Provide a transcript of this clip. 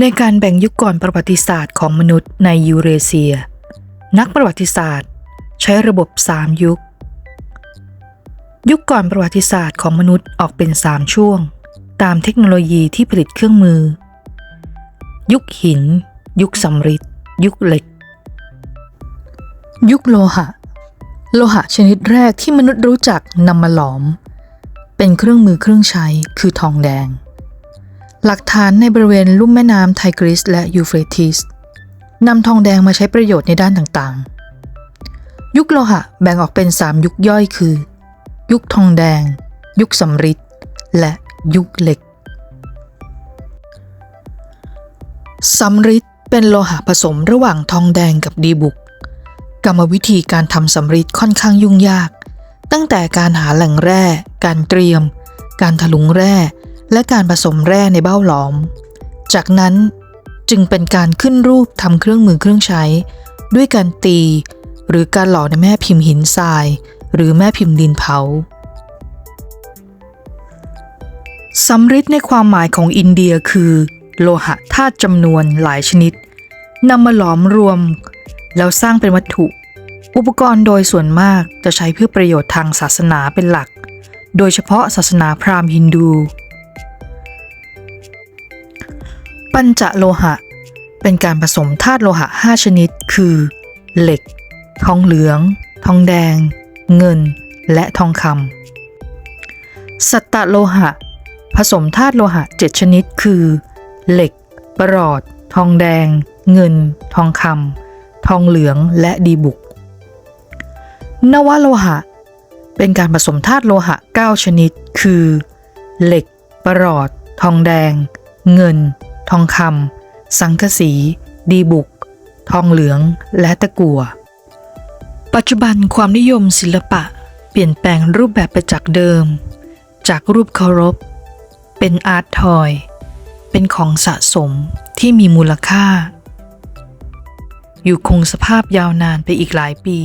ในการแบ่งยุคก่อนประวัติศาสตร์ของมนุษย์ในยูเรเซีย นักประวัติศาสตร์ ใช้ระบบ 3 ยุค ยุคก่อนประวัติศาสตร์ของมนุษย์ออกเป็น 3 ช่วง ตามเทคโนโลยีที่ผลิตเครื่องมือ ยุคหิน ยุคสำริดยุคเหล็ก ยุคโลหะ โลหะชนิดแรกที่มนุษย์รู้จักนำมาหลอม เป็นเครื่องมือเครื่องใช้คือทองแดง หลักฐานในบริเวณลุ่มแม่น้ำไทกริสและยูเฟรติสนำทองแดงมาใช้ประโยชน์ในด้านต่างๆ ยุคโลหะแบ่งออกเป็น 3 ยุคย่อยคือ ยุคทองแดง ยุคสำริดและยุคเหล็กสำริดเป็นโลหะผสมระหว่างทองแดงกับดีบุก กรรมวิธีการทำสำริดค่อนข้างยุ่งยาก ตั้งแต่การหาแหล่งแร่ การเตรียม การถลุงแร่ และการผสมแร่ในเบ้าหลอม จากนั้นจึงเป็นการขึ้นรูปทำเครื่องมือเครื่องใช้ ด้วยการตี หรือการหล่อในแม่พิมพ์หินทราย หรือแม่พิมพ์ดินเผาสำริดในความหมายของอินเดียคือ โลหะธาตุจำนวนหลายชนิดนำมาหลอมรวม แล้วสร้างเป็นวัตถุ อุปกรณ์โดยส่วนมากจะใช้เพื่อประโยชน์ทางศาสนาเป็นหลัก โดยเฉพาะศาสนาพราหมณ์ฮินดู ปัญจโลหะ เป็นการผสมธาตุโลหะ 5 ชนิด คือ เหล็ก ทองเหลือง ทองแดง เงิน และทองคำสัตตโลหะ ผสมธาตุโลหะ 7 ชนิด คือ เหล็ก ประหลอด ทองแดง เงิน ทองคำทองเหลือง และดีบุก นวโลหะ เป็นการผสมธาตุโลหะ 9 ชนิด คือ เหล็ก ประหลอด ทองแดง เงิน ทองคำสังกะสี ดีบุก ทองเหลือง และตะกั่วปัจจุบันความนิยมศิลปะ เปลี่ยนแปลงรูปแบบไปจากเดิม จากรูปเคารพ เป็นอาร์ตทอย เป็นของสะสมที่มีมูลค่า อยู่คงสภาพยาวนานไปอีกหลายปี